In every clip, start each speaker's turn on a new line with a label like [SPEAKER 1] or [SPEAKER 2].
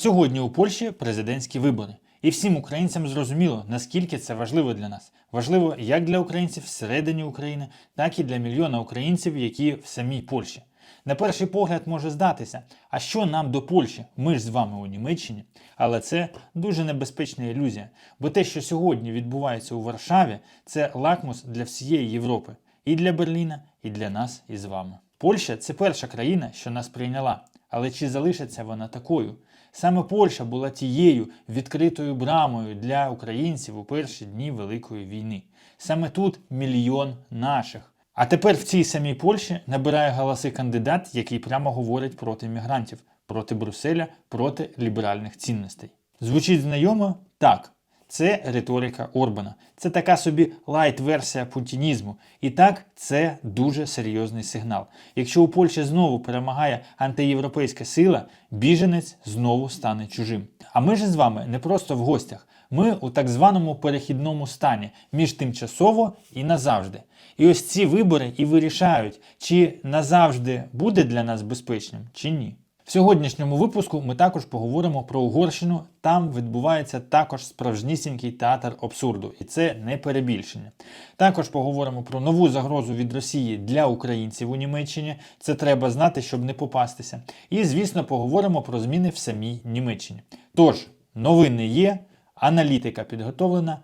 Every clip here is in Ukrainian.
[SPEAKER 1] Сьогодні у Польщі президентські вибори, і всім українцям зрозуміло, наскільки це важливо для нас. Важливо як для українців всередині України, так і для мільйона українців, які в самій Польщі. На перший погляд може здатися, а що нам до Польщі? Ми ж з вами у Німеччині. Але це дуже небезпечна ілюзія, бо те, що сьогодні відбувається у Варшаві, це лакмус для всієї Європи, і для Берліна, і для нас із вами. Польща це перша країна, що нас прийняла. Але чи залишиться вона такою? Саме Польща була тією відкритою брамою для українців у перші дні Великої війни. Саме тут мільйон наших. А тепер в цій самій Польщі набирає голоси кандидат, який прямо говорить проти мігрантів, проти Брюсселя, проти ліберальних цінностей. Звучить знайомо? Так. Це риторика Орбана. Це така собі лайт-версія путінізму. І так, це дуже серйозний сигнал. Якщо у Польщі знову перемагає антиєвропейська сила, біженець знову стане чужим. А ми ж з вами не просто в гостях. Ми у так званому перехідному стані між тимчасово і назавжди. І ось ці вибори і вирішають, чи назавжди буде для нас безпечним, чи ні. В сьогоднішньому випуску ми також поговоримо про Угорщину. Там відбувається також справжнісінький театр абсурду, і це не перебільшення. Також поговоримо про нову загрозу від Росії для українців у Німеччині. Це треба знати, щоб не попастися. І, звісно, поговоримо про зміни в самій Німеччині. Тож, новини є, аналітика підготовлена.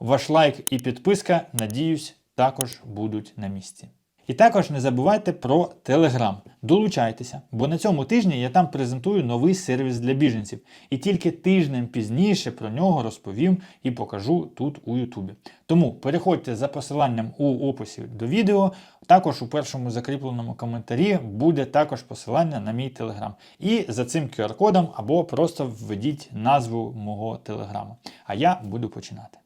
[SPEAKER 1] Ваш лайк і підписка, надіюсь, також будуть на місці. І також не забувайте про Telegram. Долучайтеся, бо на цьому тижні я там презентую новий сервіс для біженців. І тільки тижнем пізніше про нього розповім і покажу тут у Ютубі. Тому переходьте за посиланням у описі до відео. Також у першому закріпленому коментарі буде також посилання на мій телеграм. І за цим QR-кодом або просто введіть назву мого телеграму. А я буду починати.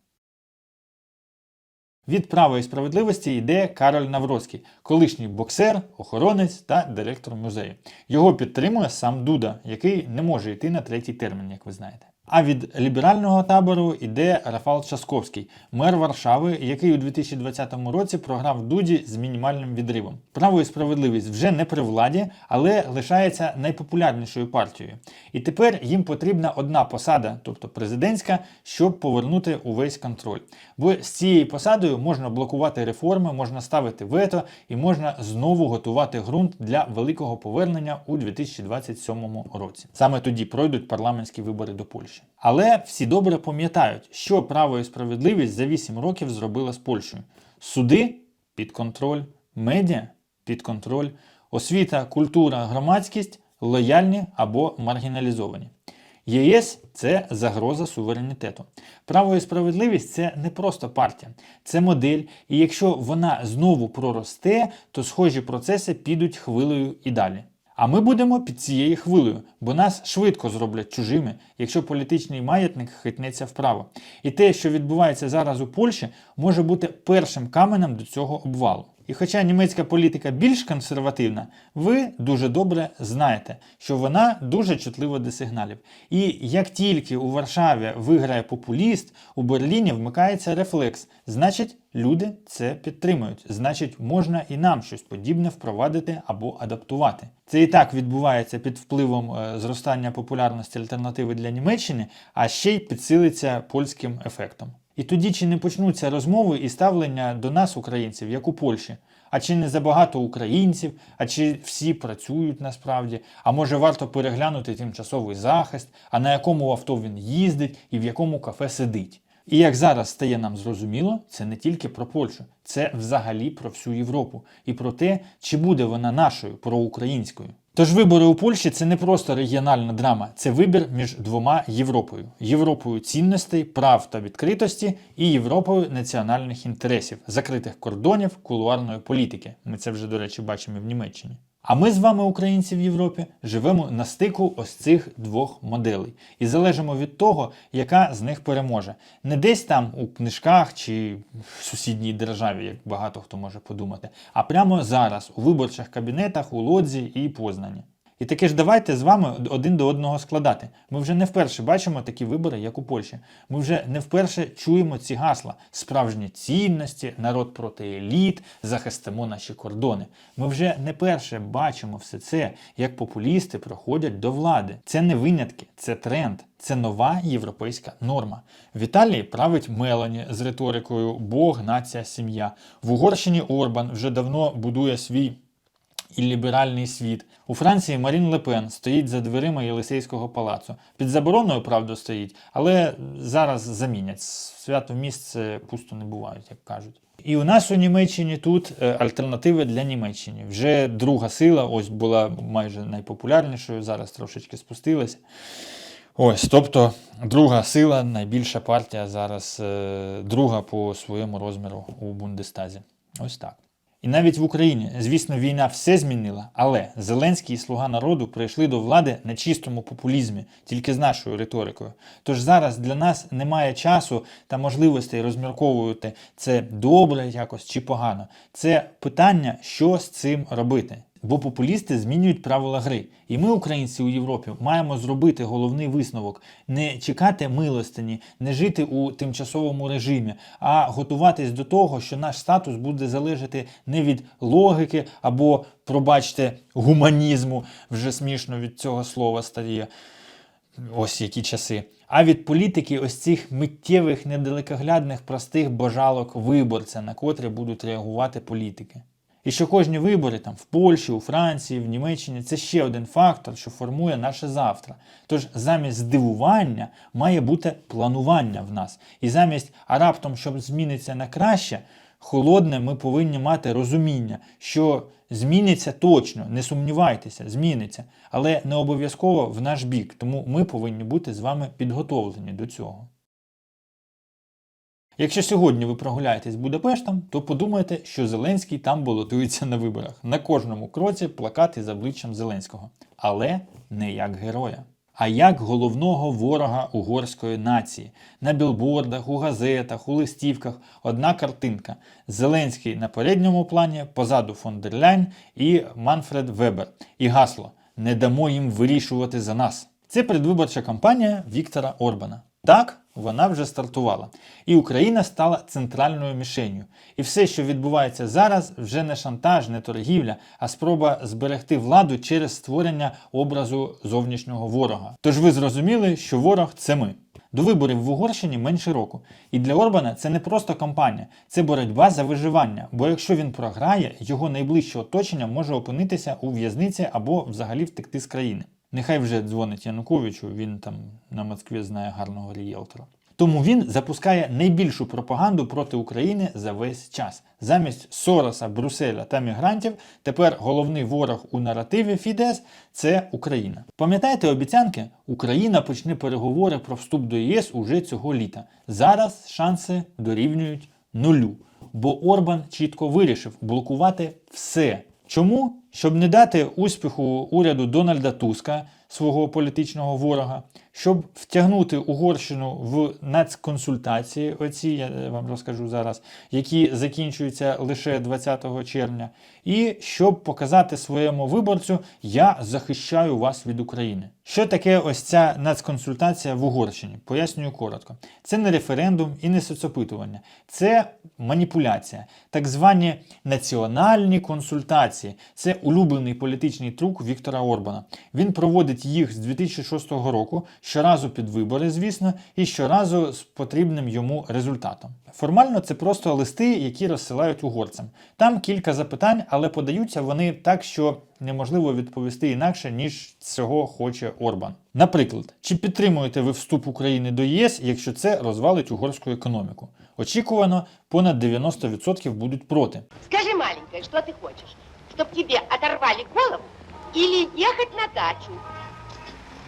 [SPEAKER 1] Від правої справедливості йде Кароль Навроцький, колишній боксер, охоронець та директор музею. Його підтримує сам Дуда, який не може йти на третій термін, як ви знаєте. А від ліберального табору йде Рафал Часковський, мер Варшави, який у 2020 році програв Дуді з мінімальним відривом. Право і справедливість вже не при владі, але лишається найпопулярнішою партією. І тепер їм потрібна одна посада, тобто президентська, щоб повернути увесь контроль. Бо з цією посадою можна блокувати реформи, можна ставити вето і можна знову готувати ґрунт для великого повернення у 2027 році. Саме тоді пройдуть парламентські вибори до Польщі. Але всі добре пам'ятають, що право і справедливість за 8 років зробила з Польщею. Суди під контроль, медіа під контроль, освіта, культура, громадськість лояльні або маргіналізовані. ЄС це загроза суверенітету. Право і справедливість це не просто партія, це модель. І якщо вона знову проросте, то схожі процеси підуть хвилею і далі. А ми будемо під цією хвилею, бо нас швидко зроблять чужими, якщо політичний маятник хитнеться вправо. І те, що відбувається зараз у Польщі, може бути першим каменем до цього обвалу. І хоча німецька політика більш консервативна, ви дуже добре знаєте, що вона дуже чутлива до сигналів. І як тільки у Варшаві виграє популіст, у Берліні вмикається рефлекс. Значить, люди це підтримують. Значить, можна і нам щось подібне впровадити або адаптувати. Це і так відбувається під впливом е, зростання популярності альтернативи для Німеччини, а ще й підсилиться польським ефектом. І тоді чи не почнуться розмови і ставлення до нас, українців, як у Польщі? А чи не забагато українців, а чи всі працюють насправді? А може варто переглянути тимчасовий захист, а на якому авто він їздить і в якому кафе сидить? І як зараз стає нам зрозуміло, це не тільки про Польщу, це взагалі про всю Європу і про те, чи буде вона нашою проукраїнською. Тож вибори у Польщі це не просто регіональна драма, це вибір між двома Європою: Європою цінностей, прав та відкритості і Європою національних інтересів, закритих кордонів, кулуарної політики. Ми це вже, до речі, бачимо в Німеччині. А ми з вами, українці в Європі, живемо на стику ось цих двох моделей і залежимо від того, яка з них переможе. Не десь там у книжках чи в сусідній державі, як багато хто може подумати, а прямо зараз у виборчих кабінетах у Лодзі і Познані. І таки ж давайте з вами один до одного складати. Ми вже не вперше бачимо такі вибори, як у Польщі. Ми вже не вперше чуємо ці гасла: справжні цінності, народ проти еліт, захистимо наші кордони. Ми вже не перше бачимо все це, як популісти проходять до влади. Це не винятки, це тренд. Це нова європейська норма. В Італії править Мелані з риторикою Бог, нація, сім'я. В Угорщині Орбан вже давно будує свій і ліберальний світ. У Франції Марін Лепен стоїть за дверима Єлисейського палацу. Під забороною, правда, стоїть, але зараз замінять. Свято місце пусто не бувають, як кажуть. І у нас у Німеччині тут е, альтернативи для Німеччини. Вже друга сила, ось була майже найпопулярнішою, зараз трошечки спустилася. Ось, тобто, друга сила, найбільша партія зараз, е, друга по своєму розміру у Бундестазі. Ось так. І навіть в Україні, звісно, війна все змінила, але Зеленський і Слуга народу прийшли до влади на чистому популізмі, тільки з нашою риторикою. Тож зараз для нас немає часу та можливостей розмірковувати це добре якось чи погано. Це питання, що з цим робити. Бо популісти змінюють правила гри. І ми, українці у Європі, маємо зробити головний висновок: не чекати милостині, не жити у тимчасовому режимі, а готуватись до того, що наш статус буде залежати не від логіки або, пробачте, гуманізму, вже смішно від цього слова старіє. Ось які часи. А від політики ось цих миттєвих, недалекоглядних, простих бажалок виборця, на котрі будуть реагувати політики. І що кожні вибори там в Польщі, у Франції, в Німеччині це ще один фактор, що формує наше завтра. Тож замість здивування має бути планування в нас. І замість а раптом, щоб зміниться на краще, холодне, ми повинні мати розуміння, що зміниться точно, не сумнівайтеся, зміниться, але не обов'язково в наш бік. Тому ми повинні бути з вами підготовлені до цього. Якщо сьогодні ви прогуляєтесь Будапештом, то подумайте, що Зеленський там балотується на виборах. На кожному кроці плакати з обличчям Зеленського. Але не як героя, а як головного ворога угорської нації. На білбордах, у газетах, у листівках одна картинка. Зеленський на передньому плані, позаду фон дер і Манфред Вебер. І гасло Не дамо їм вирішувати за нас. Це передвиборча кампанія Віктора Орбана. Так, вона вже стартувала. І Україна стала центральною мішенью. І все, що відбувається зараз, вже не шантаж, не торгівля, а спроба зберегти владу через створення образу зовнішнього ворога. Тож ви зрозуміли, що ворог це ми. До виборів в Угорщині менше року. І для Орбана це не просто кампанія, це боротьба за виживання. Бо якщо він програє, його найближче оточення може опинитися у в'язниці або взагалі втекти з країни. Нехай вже дзвонить Януковичу, він там на Москві знає гарного рієлтора. Тому він запускає найбільшу пропаганду проти України за весь час. Замість Сороса, Брюсселя та мігрантів тепер головний ворог у наративі Фідес це Україна. Пам'ятаєте обіцянки? Україна почне переговори про вступ до ЄС уже цього літа. Зараз шанси дорівнюють нулю. Бо Орбан чітко вирішив блокувати все. Чому? Щоб не дати успіху уряду Дональда Туска, свого політичного ворога, щоб втягнути Угорщину в нацконсультації, оці я вам розкажу зараз, які закінчуються лише 20 червня, і щоб показати своєму виборцю, я захищаю вас від України. Що таке ось ця нацконсультація в Угорщині? Пояснюю коротко. Це не референдум і не соцопитування, це маніпуляція, так звані національні консультації. Це улюблений політичний трюк Віктора Орбана. Він проводить їх з 2006 року, щоразу під вибори, звісно, і щоразу з потрібним йому результатом. Формально це просто листи, які розсилають угорцям. Там кілька запитань, але подаються вони так, що неможливо відповісти інакше, ніж цього хоче Орбан. Наприклад, чи підтримуєте ви вступ України до ЄС, якщо це розвалить угорську економіку? Очікувано, понад 90% будуть проти.
[SPEAKER 2] Скажи, маленькая, что ты хочешь? Чтоб тебе оторвали голову или ехать на дачу?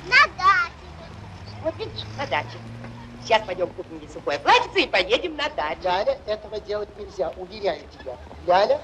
[SPEAKER 3] На даче.
[SPEAKER 2] Вот видишь, на даче. Сейчас пойдем купим ей сухое платьице и поедем на дачу.
[SPEAKER 4] Ляля, этого делать нельзя, уверяю тебя. Ляля,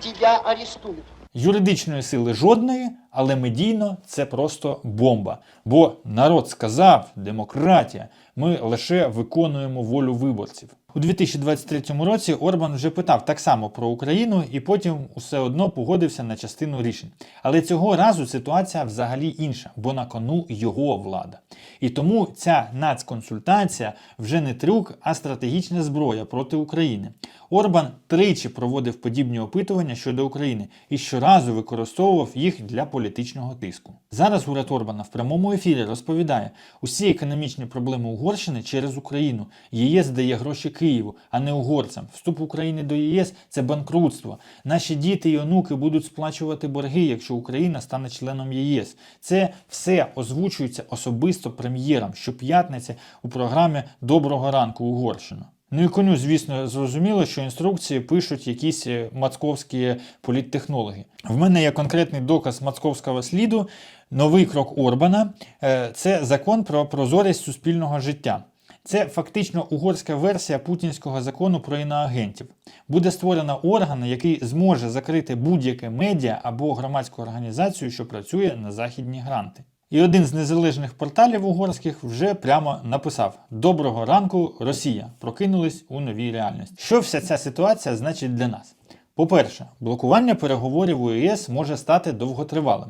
[SPEAKER 4] тебя арестуют.
[SPEAKER 1] Юридичної сили жодної, Але медійно це просто бомба. Бо народ сказав, демократія, ми лише виконуємо волю виборців. У 2023 році Орбан вже питав так само про Україну і потім все одно погодився на частину рішень. Але цього разу ситуація взагалі інша, бо на кону його влада. І тому ця нацконсультація вже не трюк, а стратегічна зброя проти України. Орбан тричі проводив подібні опитування щодо України і щоразу використовував їх для політичного тиску. Зараз уряд Орбана в прямому ефірі розповідає, усі економічні проблеми Угорщини через Україну. ЄС дає гроші Києву, а не угорцям. Вступ України до ЄС це банкрутство. Наші діти і онуки будуть сплачувати борги, якщо Україна стане членом ЄС. Це все озвучується особисто прем'єром щоп'ятниці у програмі Доброго ранку Угорщина. Ну і коню, звісно, зрозуміло, що інструкції пишуть якісь е, мацковські політтехнологи. В мене є конкретний доказ мацковського сліду. Новий крок Орбана е, це закон про прозорість суспільного життя. Це фактично угорська версія путінського закону про іноагентів. Буде створено орган, який зможе закрити будь-яке медіа або громадську організацію, що працює на західні гранти. І один з незалежних порталів угорських вже прямо написав: Доброго ранку, Росія! Прокинулись у новій реальності. Що вся ця ситуація значить для нас? По-перше, блокування переговорів у ЄС може стати довготривалим.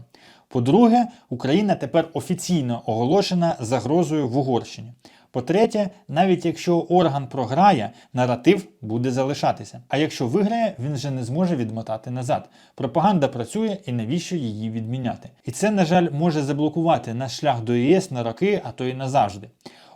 [SPEAKER 1] По-друге, Україна тепер офіційно оголошена загрозою в Угорщині. По-третє, навіть якщо орган програє, наратив буде залишатися. А якщо виграє, він вже не зможе відмотати назад. Пропаганда працює і навіщо її відміняти? І це, на жаль, може заблокувати наш шлях до ЄС на роки, а то й назавжди.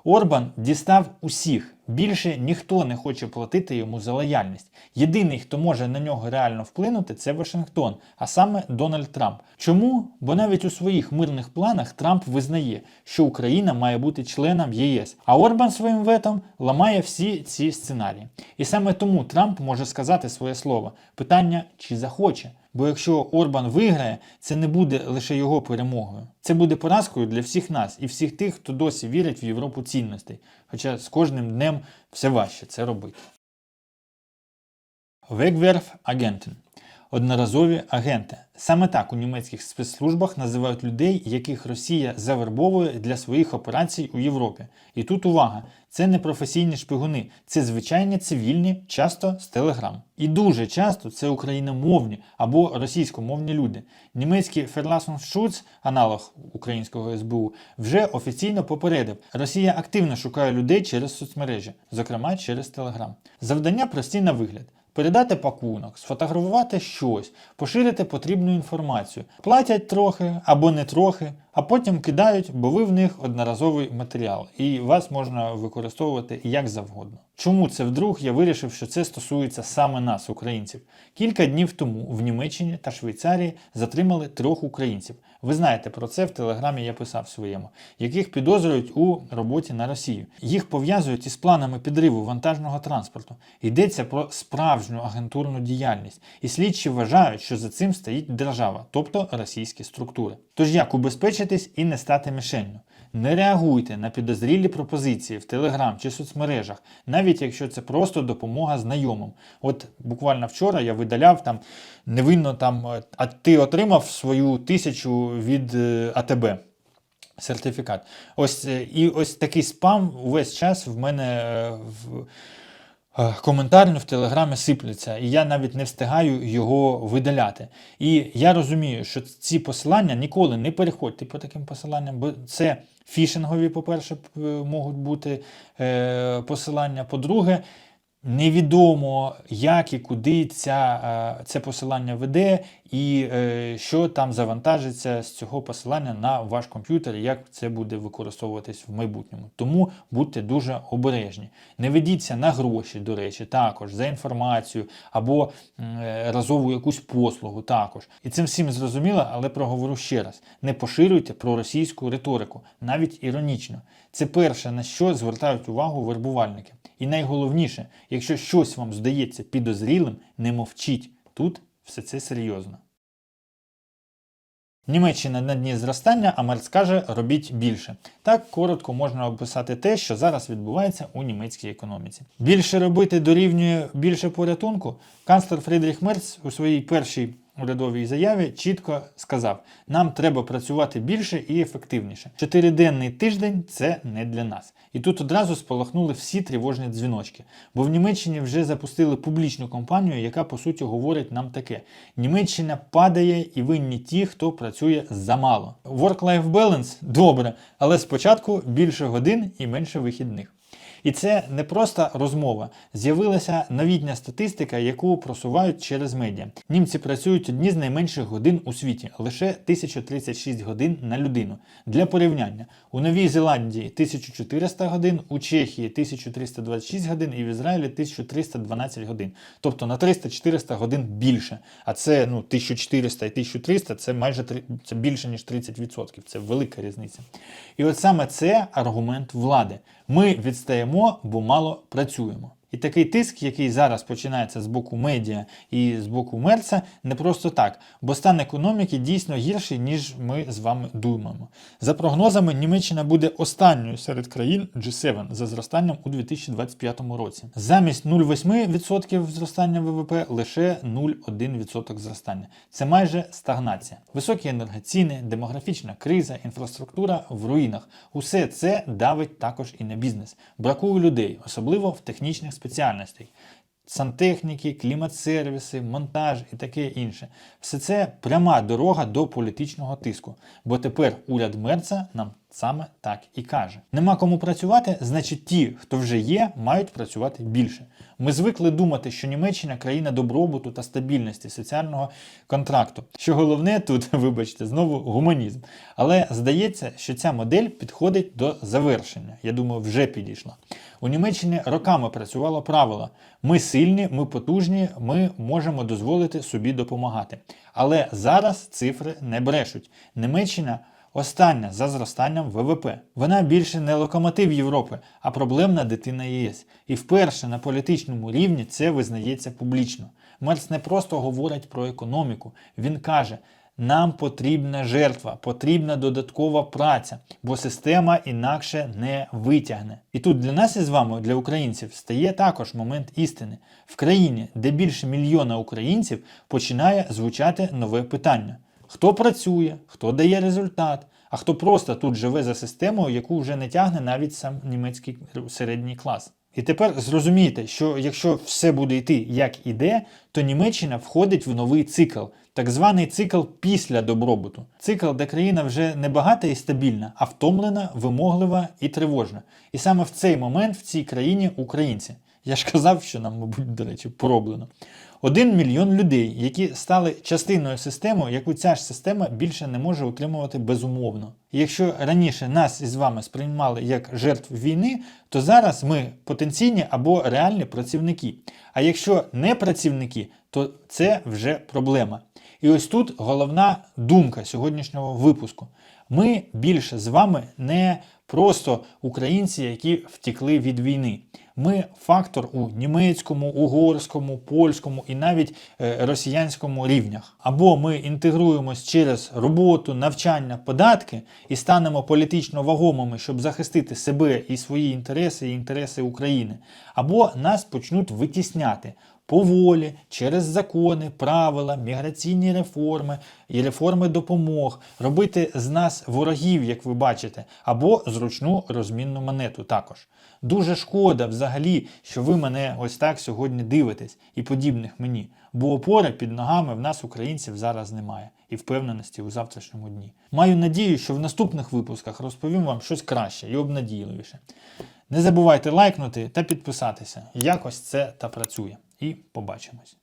[SPEAKER 1] Орбан дістав усіх. Більше ніхто не хоче платити йому за лояльність. Єдиний, хто може на нього реально вплинути, це Вашингтон, а саме Дональд Трамп. Чому? Бо навіть у своїх мирних планах Трамп визнає, що Україна має бути членом ЄС, а Орбан своїм ветом ламає всі ці сценарії. І саме тому Трамп може сказати своє слово. Питання, чи захоче. Бо якщо Орбан виграє, це не буде лише його перемогою. Це буде поразкою для всіх нас і всіх тих, хто досі вірить в Європу цінностей. Хоча з кожним днем все важче це робити. Вегверф агентен. Одноразові агенти. Саме так у німецьких спецслужбах називають людей, яких Росія завербовує для своїх операцій у Європі. І тут увага, це не професійні шпигуни, це звичайні цивільні, часто з телеграм. І дуже часто це україномовні або російськомовні люди. Німецький Verlassungsschutz, аналог українського СБУ, вже офіційно попередив, Росія активно шукає людей через соцмережі, зокрема через телеграм. Завдання прості на вигляд. Передати пакунок, сфотографувати щось, поширити потрібну інформацію. Платять трохи або не трохи, а потім кидають, бо ви в них одноразовий матеріал, і вас можна використовувати як завгодно. Чому це вдруг я вирішив, що це стосується саме нас, українців? Кілька днів тому в Німеччині та Швейцарії затримали трьох українців. Ви знаєте про це в телеграмі я писав своєму, яких підозрюють у роботі на Росію. Їх пов'язують із планами підриву вантажного транспорту. Йдеться про справжню агентурну діяльність, і слідчі вважають, що за цим стоїть держава, тобто російські структури. Тож як убезпечитись і не стати мішенню? Не реагуйте на підозрілі пропозиції в Телеграм чи соцмережах, навіть якщо це просто допомога знайомим. От буквально вчора я видаляв там невинно там, е, а ти отримав свою тисячу від е, АТБ. Сертифікат. Ось е, і ось такий спам увесь час в мене в коментарно в Телеграмі сипляться, і я навіть не встигаю його видаляти. І я розумію, що ці посилання ніколи не переходьте по таким посиланням, бо це фішингові, по-перше, можуть бути е, посилання. По-друге, невідомо, як і куди ця, е, це посилання веде, і е, що там завантажиться з цього посилання на ваш комп'ютер, як це буде використовуватись в майбутньому. Тому будьте дуже обережні. Не ведіться на гроші, до речі, також за інформацію або е, разову якусь послугу також. І цим всім зрозуміло, але проговорю ще раз: не поширюйте проросійську риторику, навіть іронічно. Це перше, на що звертають увагу вербувальники. І найголовніше, якщо щось вам здається підозрілим, не мовчіть. Тут все це серйозно. Німеччина на дні зростання, а Мерц каже, робіть більше. Так коротко можна описати те, що зараз відбувається у німецькій економіці. Більше робити дорівнює більше порятунку. Канцлер Фрідріх Мерц у своїй першій урядовій заяві чітко сказав: нам треба працювати більше і ефективніше. Чотириденний тиждень це не для нас. І тут одразу спалахнули всі тривожні дзвіночки. Бо в Німеччині вже запустили публічну кампанію, яка по суті говорить нам таке: Німеччина падає і винні ті, хто працює замало. Work-life balance – добре, але спочатку більше годин і менше вихідних. І це не просто розмова. З'явилася новітня статистика, яку просувають через медіа. Німці працюють одні з найменших годин у світі лише 1036 годин на людину. Для порівняння у Новій Зеландії 1400 годин, у Чехії 1326 годин і в Ізраїлі 1312 годин. Тобто на 300-400 годин більше. А це ну 1400 і 1300 це майже це більше ніж 30%. Це велика різниця. І от саме це аргумент влади. Ми відстаємо, бо мало працюємо. І такий тиск, який зараз починається з боку медіа і з боку Мерца, не просто так, бо стан економіки дійсно гірший, ніж ми з вами думаємо. За прогнозами, Німеччина буде останньою серед країн G7 за зростанням у 2025 році. Замість 0,8% зростання ВВП лише 0,1% зростання. Це майже стагнація. Високі енергоціни, демографічна криза, інфраструктура в руїнах. Усе це давить також і на бізнес. Бракує людей, особливо в технічних спеціальностей. Сантехніки, клімат-сервіси, монтаж і таке інше. Все це пряма дорога до політичного тиску. Бо тепер уряд Мерца нам саме так і каже: нема кому працювати, значить ті, хто вже є, мають працювати більше. Ми звикли думати, що Німеччина країна добробуту та стабільності соціального контракту. Що головне тут, вибачте, знову гуманізм. Але здається, що ця модель підходить до завершення. Я думаю, вже підійшла. У Німеччині роками працювало правило: ми сильні, ми потужні, ми можемо дозволити собі допомагати. Але зараз цифри не брешуть. Німеччина остання за зростанням ВВП. Вона більше не локомотив Європи, а проблемна дитина ЄС. І вперше на політичному рівні це визнається публічно. Мерц не просто говорить про економіку, він каже. Нам потрібна жертва, потрібна додаткова праця, бо система інакше не витягне. І тут для нас із вами, для українців, стає також момент істини. В країні, де більше мільйона українців, починає звучати нове питання: хто працює, хто дає результат, а хто просто тут живе за системою, яку вже не тягне навіть сам німецький середній клас. І тепер зрозумійте, що якщо все буде йти як іде, то Німеччина входить в новий цикл, так званий цикл після добробуту. Цикл, де країна вже не багата і стабільна, а втомлена, вимоглива і тривожна. І саме в цей момент в цій країні українці. Я ж казав, що нам, мабуть, до речі, пороблено. Один мільйон людей, які стали частиною системи, яку ця ж система більше не може утримувати безумовно. Якщо раніше нас із вами сприймали як жертв війни, то зараз ми потенційні або реальні працівники. А якщо не працівники, то це вже проблема. І ось тут головна думка сьогоднішнього випуску. Ми більше з вами не просто українці, які втекли від війни. Ми фактор у німецькому, угорському, польському і навіть е, росіянському рівнях. Або ми інтегруємось через роботу, навчання, податки і станемо політично вагомими, щоб захистити себе і свої інтереси, і інтереси України, або нас почнуть витісняти поволі, через закони, правила, міграційні реформи і реформи допомог, робити з нас ворогів, як ви бачите, або зручну розмінну монету також. Дуже шкода взагалі, що ви мене ось так сьогодні дивитесь і подібних мені, бо опори під ногами в нас, українців, зараз немає і впевненості у завтрашньому дні. Маю надію, що в наступних випусках розповім вам щось краще і обнадійливіше. Не забувайте лайкнути та підписатися. Якось це та працює. І побачимось.